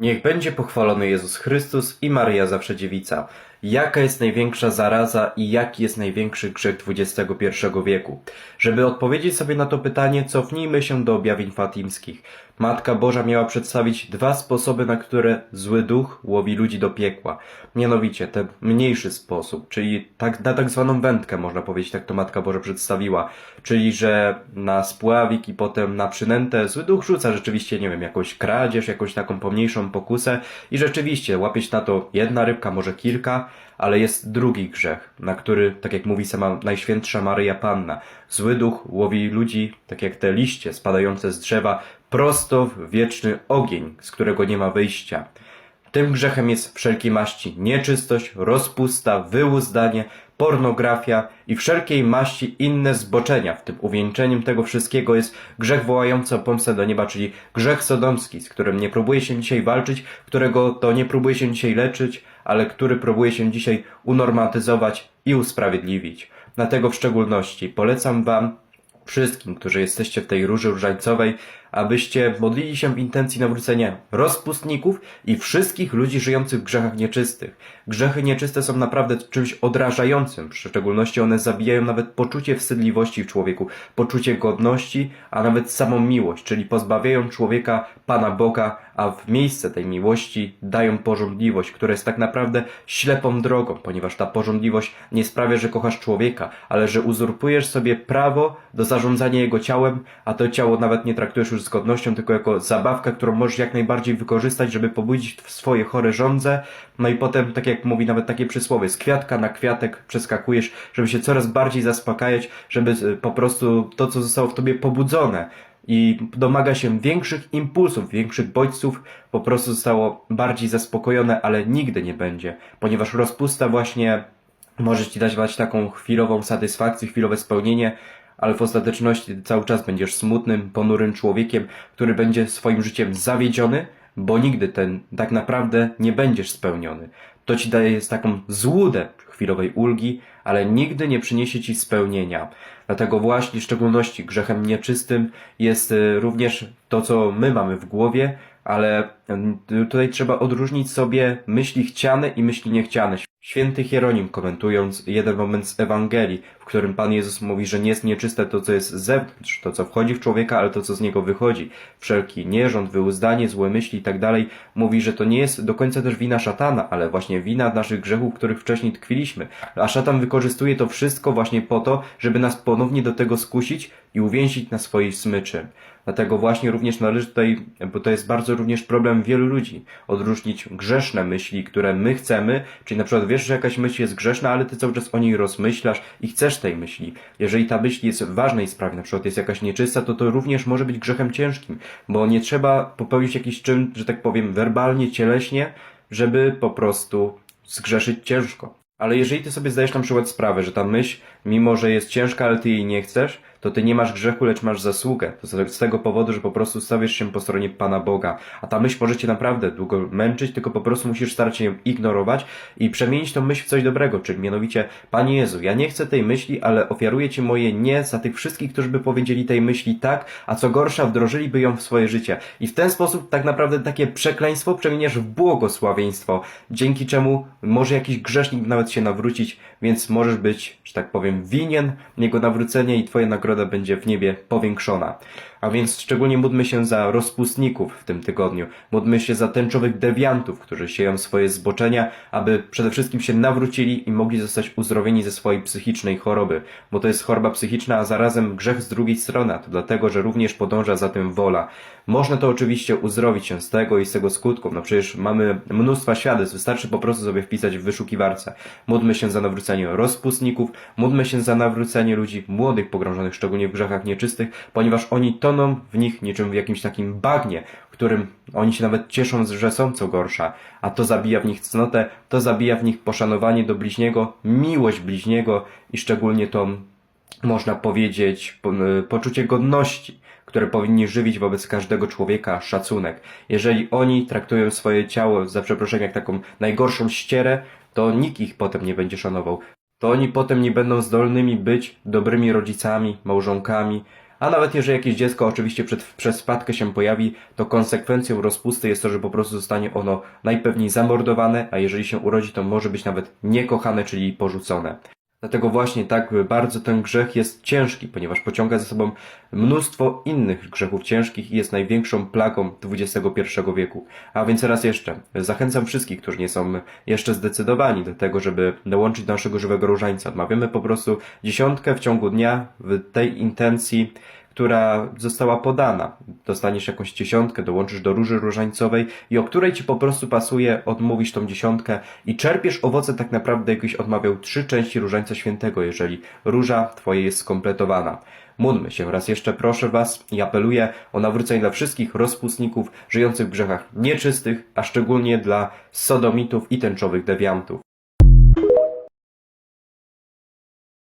Niech będzie pochwalony Jezus Chrystus i Maryja Zawsze Dziewica. Jaka jest największa zaraza i jaki jest największy grzech XXI wieku? Żeby odpowiedzieć sobie na to pytanie, cofnijmy się do objawień fatimskich. Matka Boża miała przedstawić dwa sposoby, na które zły duch łowi ludzi do piekła. Mianowicie ten mniejszy sposób, czyli tak, na tak zwaną wędkę, można powiedzieć, tak to Matka Boża przedstawiła. Czyli, że na spławik i potem na przynętę zły duch rzuca rzeczywiście, nie wiem, jakąś kradzież, jakąś taką pomniejszą pokusę i rzeczywiście łapie się na to jedna rybka, może kilka, ale jest drugi grzech, na który, tak jak mówi sama Najświętsza Maryja Panna, zły duch łowi ludzi, tak jak te liście spadające z drzewa, prosto w wieczny ogień, z którego nie ma wyjścia. Tym grzechem jest wszelkiej maści nieczystość, rozpusta, wyłuzdanie, pornografia i wszelkiej maści inne zboczenia. W tym uwieńczeniem tego wszystkiego jest grzech wołający o pomstę do nieba, czyli grzech sodomski, z którym nie próbuje się dzisiaj walczyć, którego to nie próbuje się dzisiaj leczyć, ale który próbuje się dzisiaj unormatyzować i usprawiedliwić. Dlatego w szczególności polecam Wam wszystkim, którzy jesteście w tej róży różańcowej, abyście modlili się w intencji nawrócenia rozpustników i wszystkich ludzi żyjących w grzechach nieczystych. Grzechy nieczyste są naprawdę czymś odrażającym, w szczególności one zabijają nawet poczucie wstydliwości w człowieku, poczucie godności, a nawet samą miłość, czyli pozbawiają człowieka Pana Boga, a w miejsce tej miłości dają porządliwość, która jest tak naprawdę ślepą drogą, ponieważ ta porządliwość nie sprawia, że kochasz człowieka, ale że uzurpujesz sobie prawo do zarządzania jego ciałem, a to ciało nawet nie traktujesz już z godnością, tylko jako zabawkę, którą możesz jak najbardziej wykorzystać, żeby pobudzić swoje chore żądze. No i potem, tak jak mówi nawet takie przysłowie, z kwiatka na kwiatek przeskakujesz, żeby się coraz bardziej zaspokajać, żeby y, po prostu to, co zostało w tobie pobudzone, i domaga się większych impulsów, większych bodźców, po prostu zostało bardziej zaspokojone, ale nigdy nie będzie, ponieważ rozpusta właśnie może ci dać taką chwilową satysfakcję, chwilowe spełnienie, ale w ostateczności cały czas będziesz smutnym, ponurym człowiekiem, który będzie swoim życiem zawiedziony, bo nigdy ten tak naprawdę nie będziesz spełniony. To ci daje taką złudę chwilowej ulgi, ale nigdy nie przyniesie ci spełnienia. Dlatego właśnie w szczególności grzechem nieczystym jest y, również to, co my mamy w głowie, ale tutaj trzeba odróżnić sobie myśli chciane i myśli niechciane. Święty Hieronim komentując jeden moment z Ewangelii, w którym Pan Jezus mówi, że nie jest nieczyste to, co jest z zewnątrz, to, co wchodzi w człowieka, ale to, co z niego wychodzi. Wszelki nierząd, wyuzdanie, złe myśli i tak dalej, mówi, że to nie jest do końca też wina szatana, ale właśnie wina naszych grzechów, których wcześniej tkwiliśmy. A szatan wykorzystuje to wszystko właśnie po to, żeby nas ponownie do tego skusić i uwięzić na swojej smyczy. Dlatego właśnie również należy tutaj, bo to jest bardzo również problem wielu ludzi, odróżnić grzeszne myśli, które my chcemy, czyli na przykład wiesz, że jakaś myśl jest grzeszna, ale ty cały czas o niej rozmyślasz i chcesz tej myśli. Jeżeli ta myśl jest w ważnej sprawie, na przykład jest jakaś nieczysta, to to również może być grzechem ciężkim, bo nie trzeba popełnić jakiś czyn, że tak powiem, werbalnie, cieleśnie, żeby po prostu zgrzeszyć ciężko. Ale jeżeli ty sobie zdajesz na przykład sprawę, że ta myśl, mimo że jest ciężka, ale ty jej nie chcesz, to ty nie masz grzechu, lecz masz zasługę. To z- tego powodu, że po prostu stawiasz się po stronie Pana Boga. A ta myśl może cię naprawdę długo męczyć, tylko po prostu musisz starać się ją ignorować i przemienić tą myśl w coś dobrego, czyli mianowicie, Panie Jezu, ja nie chcę tej myśli, ale ofiaruję Ci moje nie za tych wszystkich, którzy by powiedzieli tej myśli tak, a co gorsza, wdrożyliby ją w swoje życie. I w ten sposób tak naprawdę takie przekleństwo przemieniasz w błogosławieństwo, dzięki czemu może jakiś grzesznik nawet się nawrócić, więc możesz być, że tak powiem, winien jego nawrócenia i Twoja nagroda będzie w niebie powiększona. A więc szczególnie módlmy się za rozpustników w tym tygodniu. Módlmy się za tęczowych dewiantów, którzy sieją swoje zboczenia, aby przede wszystkim się nawrócili i mogli zostać uzdrowieni ze swojej psychicznej choroby. Bo to jest choroba psychiczna, a zarazem grzech z drugiej strony. To dlatego, że również podąża za tym wola. Można to oczywiście uzdrowić się z tego i z tego skutków. No przecież mamy mnóstwa świadectw. Wystarczy po prostu sobie wpisać w wyszukiwarce. Módlmy się za nawrócenie rozpustników, módlmy się za nawrócenie ludzi młodych, pogrążonych szczególnie w grzechach nieczystych, ponieważ oni toną w nich niczym w jakimś takim bagnie, w którym oni się nawet cieszą, że są co gorsza, a to zabija w nich cnotę, to zabija w nich poszanowanie do bliźniego, miłość bliźniego i szczególnie tą można powiedzieć, po, y, poczucie godności, które powinni żywić wobec każdego człowieka szacunek. Jeżeli oni traktują swoje ciało, za przeproszeniem, jak taką najgorszą ścierę, to nikt ich potem nie będzie szanował. To oni potem nie będą zdolnymi być dobrymi rodzicami, małżonkami, A nawet jeżeli jakieś dziecko oczywiście przed, przez wpadkę się pojawi, to konsekwencją rozpusty jest to, że po prostu zostanie ono najpewniej zamordowane, a jeżeli się urodzi, to może być nawet niekochane, czyli porzucone. Dlatego właśnie tak bardzo ten grzech jest ciężki, ponieważ pociąga za sobą mnóstwo innych grzechów ciężkich i jest największą plagą XXI wieku. A więc raz jeszcze, zachęcam wszystkich, którzy nie są jeszcze zdecydowani do tego, żeby dołączyć do naszego żywego różańca. Odmawiamy po prostu dziesiątkę w ciągu dnia w tej intencji, która została podana. Dostaniesz jakąś dziesiątkę, dołączysz do róży różańcowej i o której ci po prostu pasuje, odmówisz tą dziesiątkę i czerpiesz owoce tak naprawdę, jakbyś odmawiał trzy części różańca świętego, jeżeli róża twoja jest skompletowana. Módlmy się raz jeszcze, proszę was i apeluję o nawrócenie dla wszystkich rozpustników żyjących w grzechach nieczystych, a szczególnie dla sodomitów i tęczowych dewiantów.